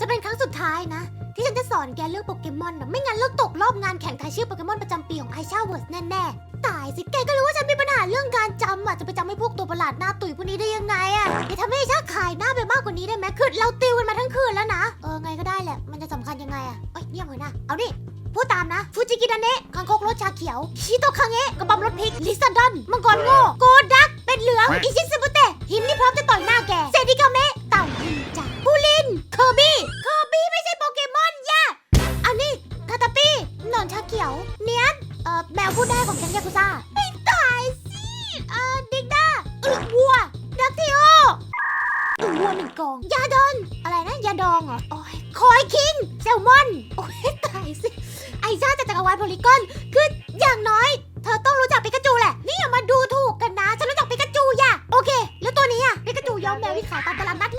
จะเป็นครั้งสุดท้ายนะ ที่ฉันจะสอนแกเรื่องโปเกมอนนะไม่งั้นเราตกรอบงานแข่งทายชื่อโปเกมอนประจำปีของไอชาเวิร์สแน่ๆตายสิแกก็รู้ว่าฉันมีปัญหาเรื่องการจำอะจะไปจำให้พวกตัวประหลาดหน้าตุ๋ยพวกนี้ได้ยังไงอะอย่าทำให้ไอชาขายหน้าไปมากกว่านี้ได้ไหมคือเราติวกันมาทั้งคืนแล้วนะเออไงก็ได้แหละมันจะสำคัญยังไงอะเอ้ยเงียบเลยนะเอาดิพูดตามนะฟูจิกิดาเนะคังคกรสชาเขียวชิโตคังเอะกระบำรสพริกลิซาดอนมังกรโง่ ชาเขียว เนียนเอ่อแมวพูดได้ของแก๊งยากุซ่าไม่ตายสิเอ่อดิกด้าอึวัวดักทิโออึวัวหนึ่งกองยาดอนอะไรนะยาดองเหรอโอ้ยคอยคิงแซลมอนโอ้ยตายสิไอซ่าจากจักรวาลโพลิกอนคืออย่างน้อย เธอต้องรู้จักปิกาจูแหละนี่อย่ามาดูถูกกันนะฉันรู้จักปิกาจูอย่ะโอเค แล้วตัวนี้อะปิกาจูย้อมแมวที่ขายตามตลาดนัด